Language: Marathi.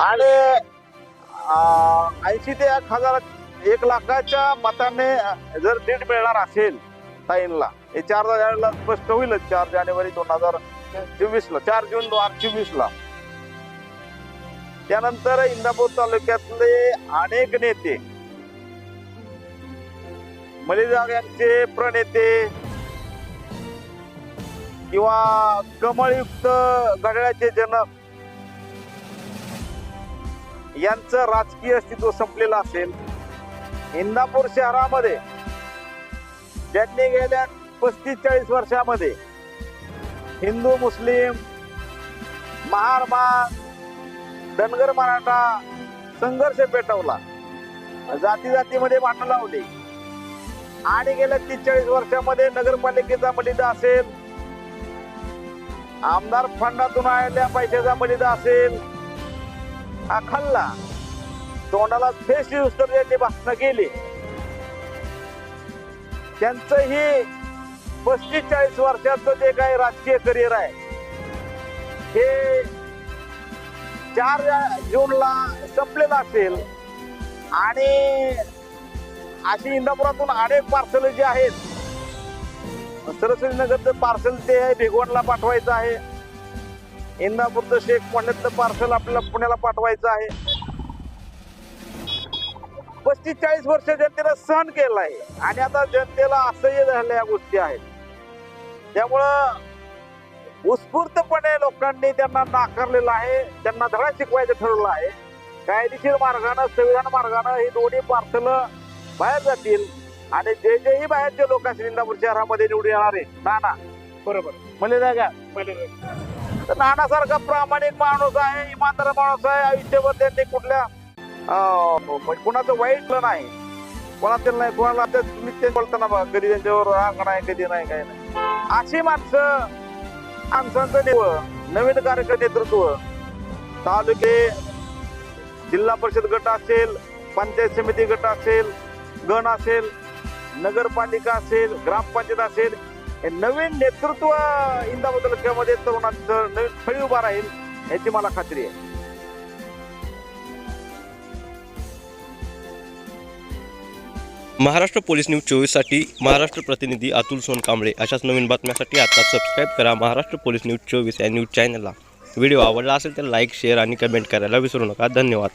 आणि ऐंशी ते एक हजार एक लाखाच्या मताने जर लीड मिळणार असेल ताईंला हे चार जानेवारीला स्पष्ट होईलच चार जानेवारी दोन हजार चोवीस ला चार जून दोन हजार चोवीस ला त्यानंतर इंदापूर तालुक्यातले अनेक नेते मलिदाग यांचे प्रणेते किंवा कमळयुक्त घड्याळाचे जनक यांचं राजकीय अस्तित्व संपलेलं असेल. इंदापूर शहरामध्ये ज्यांनी गेल्या पस्तीस चाळीस वर्षामध्ये हिंदू मुस्लिम महारमार धनगर मराठा संघर्ष पेटवला. जाती जातीमध्ये भांडण लावली. आणि गेल्या तीस चाळीस वर्षामध्ये नगरपालिकेचा मलिदा असेल आमदार फंडातून आलेल्या पैशाचा मलिदा असेल हा खाल्ला तोंडाला फेस यूज तर भाषणं केली. त्यांचं ही पस्तीस चाळीस वर्षाचं जे काही राजकीय करिअर आहे हे चार जूनला संपलेलं असेल आणि अशी इंदापुरातून अनेक पार्सल जे आहेत सरस्वती नगरचं पार्सल ते आहे भिगवणला पाठवायचं आहे. इंदापूरचं शेख पुण्यातलं पार्सल आपल्याला पुण्याला पाठवायचं आहे. पस्तीस चाळीस वर्ष जनतेला सहन केलं आहे. आणि आता जनतेला असह्य झाल्या या गोष्टी आहेत. त्यामुळं उत्स्फूर्तपणे लोकांनी त्यांना नाकारलेलं आहे. त्यांना धडा शिकवायचं ठरवलं आहे. कायदेशीर मार्गानं संविधान मार्गानं ही दोन्ही पार्सल बाहेर जातील. आणि जे जेही बाहेरचे लोक असतील इंदापूर शहरामध्ये निवडून येणार आहे नाना. बरोबर. म्हणले नाही का नानासारखा प्रामाणिक माणूस आहे इमानदार माणूस आहे आयुष्यभर त्यांनी कुठल्या म्हणजे कुणाचं वाईट नाही. कोणाचं नाही कोणाला आता तुम्ही बोलताना बघा कधी त्यांच्यावर राग नाही कधी नाही काही नाही. अशी माणसं माणसांचं देव हो. नवीन कार्यक्रम नेतृत्व हो. तालुके जिल्हा परिषद गट असेल पंचायत समिती गट असेल गण असेल नगरपालिका असेल ग्रामपंचायत असेल नवीन नेतृत्व इंदापूर तालुक्यामध्ये तरुणांचं नवीन फळी उभा राहील याची मला खात्री आहे. महाराष्ट्र पोलीस न्यूज चोवीससाठी महाराष्ट्र प्रतिनिधी अतुल सोनकांबळे अशाच नवीन बातम्यासाठी आता सबस्क्राईब करा महाराष्ट्र पोलीस न्यूज चोवीस या न्यूज चॅनलला व्हिडिओ आवडला असेल तर लाईक शेअर आणि कमेंट करायला विसरू नका. धन्यवाद.